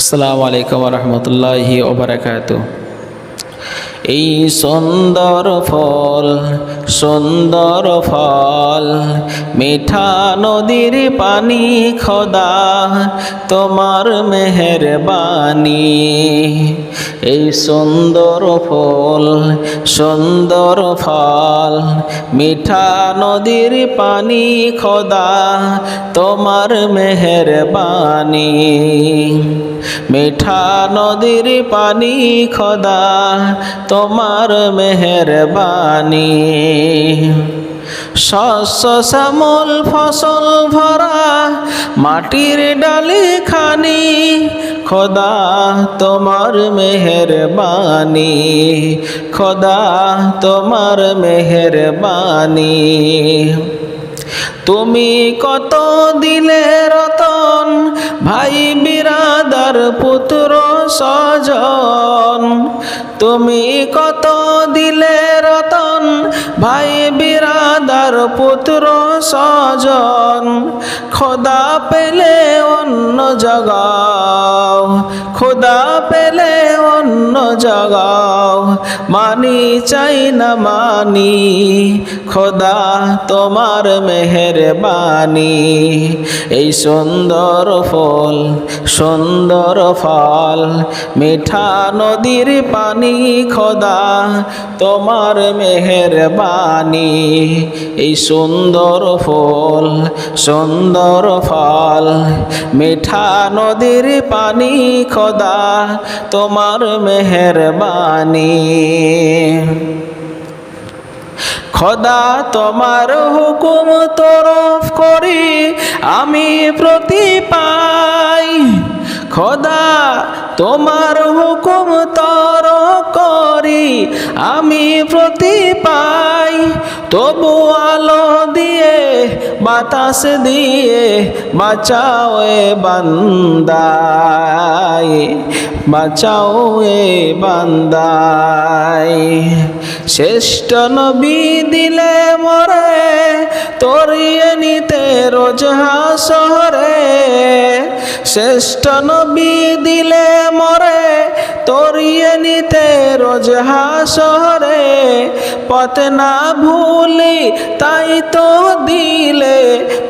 আসসালামু আলাইকুম রহমতুল্লাহি ওবরাকাত এই সুন্দর ফল সুন্দর ফল, মিঠা নদীর পানি খোদা, তোমার মেহরবানি। এই সুন্দর ফল সুন্দর ফল, মিঠা নদীর পানি খোদা, তোমার মেহরবানি। মিঠা নদীর পানি খোদা, তোমার মেহরবানি। শস্য শ্যামল ফসল ভরা, মাটির ডালি খানি খোদা, তোমার মেহরবানি। খোদা, তোমার মেহরবানি। তুমি কত দিলে সজন। তুমি কত দিলে রতন ভাই বিরাদার পুত্র সজন খোদা পেলে অন্য জগাও, খোদা পেলে অন্য জগাও, মানি চাই না মানি, খোদা তোমার মেহরবানি। এই সুন্দর ফল সুন্দর ফল, মিঠা নদীর পানি, খোদা তোমার মেহরবানি। এই সুন্দর ফল সুন্দর ফল। মিঠা নদীর পানি খোদা, তোমার মেহরবানি। খোদা, তোমার হুকুম তরফ করি, আমি প্রতি পাই। খোদা তোমার হুকুম তর করি, আমি প্রতি পাই। তবু আলো দিয়ে, বাতাস দিয়ে বাঁচাও এ বান্দাই, বাঁচাও এ বান্দাই। শ্রেষ্ঠ নবী দিলে মরে, তরিয়ে নিতে রোজহা শহরে শ্রেষ্ঠ নবী দিলে মরে, তরিয়ে নিতে রোজহা শহরে পথ না ভুলি তাই তো দিলে,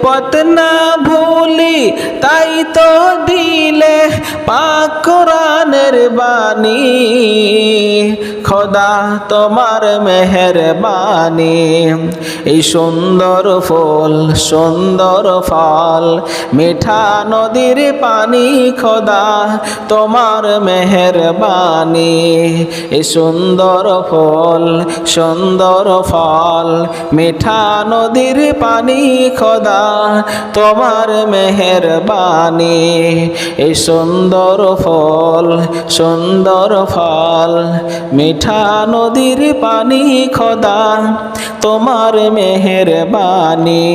পথ না ভুলি তাই তো দিলে পাক কোরআনের বাণী। খোদা তোমার মেহরবানি। এই সুন্দর ফুল, সুন্দর ফল, মিঠা নদীর পানি খোদা তোমার মেহরবানি। এই সুন্দর ফুল, সুন্দর ফল, মিঠা নদীর পানি খোদা তোমার মেহরবানি। এই সুন্দর ফল সুন্দর ফল মিঠা নদীর পানি খোদা তোমার মেহরবানি।